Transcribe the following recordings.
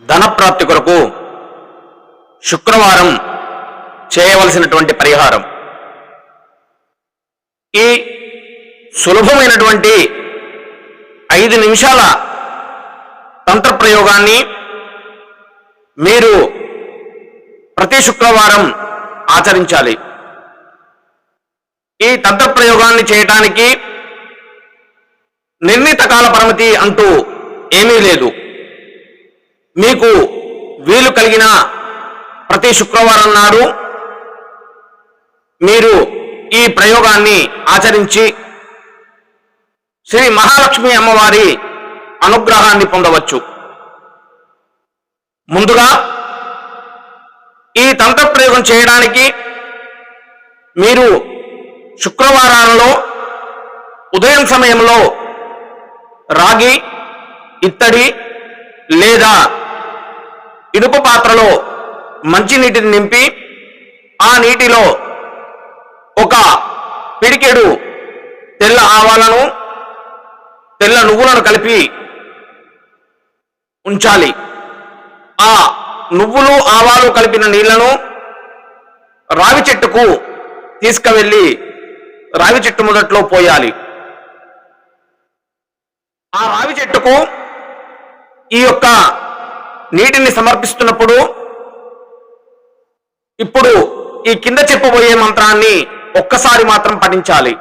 ధనప్రాప్తి కొరకు శుక్రవారం చేయవలసినటువంటి పరిహారం. ఈ సులభమైనటువంటి ఐదు నిమిషాల తంత్ర ప్రయోగాన్ని మీరు ప్రతి శుక్రవారం ఆచరించాలి. ఈ తంత్ర ప్రయోగాన్ని చేయటానికి నిర్ణీత కాల పరిమితి అంటూ ఏమీ లేదు. మీకు వీలు కలిగిన ప్రతి శుక్రవారం నాడు మీరు ఈ ప్రయోగాన్ని ఆచరించి శ్రీ మహాలక్ష్మి అమ్మవారి అనుగ్రహాన్ని పొందవచ్చు. ముందుగా ఈ తంత్ర ప్రయోగం చేయడానికి మీరు శుక్రవారాలలో ఉదయం సమయంలో రాగి ఇత్తడి లేదా ఇనుప పాత్రలో మంచినీటిని నింపి ఆ నీటిలో ఒక పిడికెడు తెల్ల ఆవాలను తెల్ల నువ్వులను కలిపి ఉంచాలి. ఆ నువ్వులు ఆవాలు కలిపిన నీళ్ళను రావి చెట్టుకు తీసుకువెళ్ళి రావి చెట్టు మొదట్లో పోయాలి. ఆ రావి చెట్టుకు ఈ యొక్క నీటిని సమర్పిస్తున్నప్పుడు ఇప్పుడు ఈ కింద చెప్పబోయే మంత్రాన్ని ఒక్కసారి మాత్రం పఠించాలి.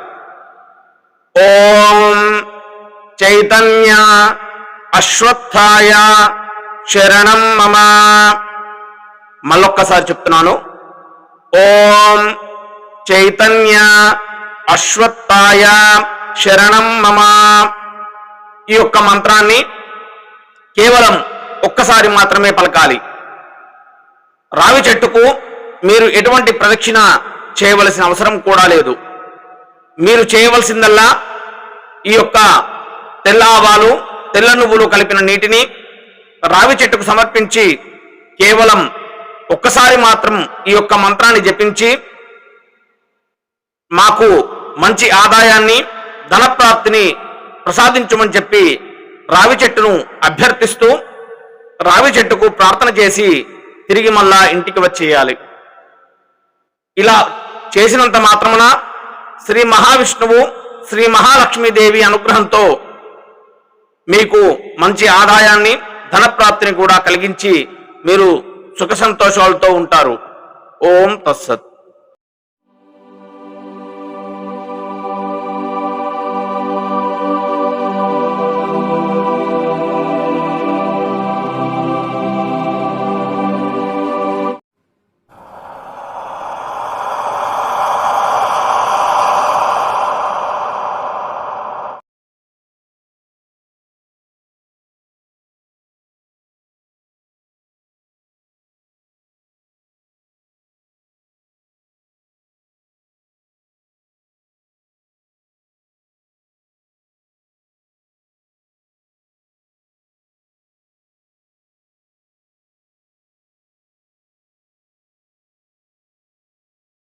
ఓం చైతన్య అశ్వత్థాయ శరణం మమ. మళ్ళొక్కసారి చెప్తున్నాను. ఓం చైతన్య అశ్వత్థాయ శరణం మమ. ఈ యొక్క మంత్రాన్ని కేవలం ఒక్కసారి మాత్రమే పలకాలి. రావి చెట్టుకు మీరు ఎటువంటి ప్రదక్షిణ చేయవలసిన అవసరం కూడా లేదు. మీరు చేయవలసిందల్లా ఈ యొక్క తెల్ల ఆవాలు తెల్ల నువ్వులు కలిపిన నీటిని రావి చెట్టుకు సమర్పించి కేవలం ఒక్కసారి మాత్రం ఈ యొక్క మంత్రాన్ని జపించి మాకు మంచి ఆదాయాన్ని ధనప్రాప్తిని ప్రసాదించమని చెప్పి రావి చెట్టును అభ్యర్థిస్తూ రావి చెట్టుకు ప్రార్థన చేసి తిరిగి మళ్ళా ఇంటికి వచ్చేయాలి. ఇలా చేసినంత మాత్రమున శ్రీ మహావిష్ణువు శ్రీ మహాలక్ష్మీదేవి అనుగ్రహంతో మీకు మంచి ఆదాయాన్ని ధనప్రాప్తిని కూడా కలిగించి మీరు సుఖ సంతోషాలతో ఉంటారు. ఓం తస్సత్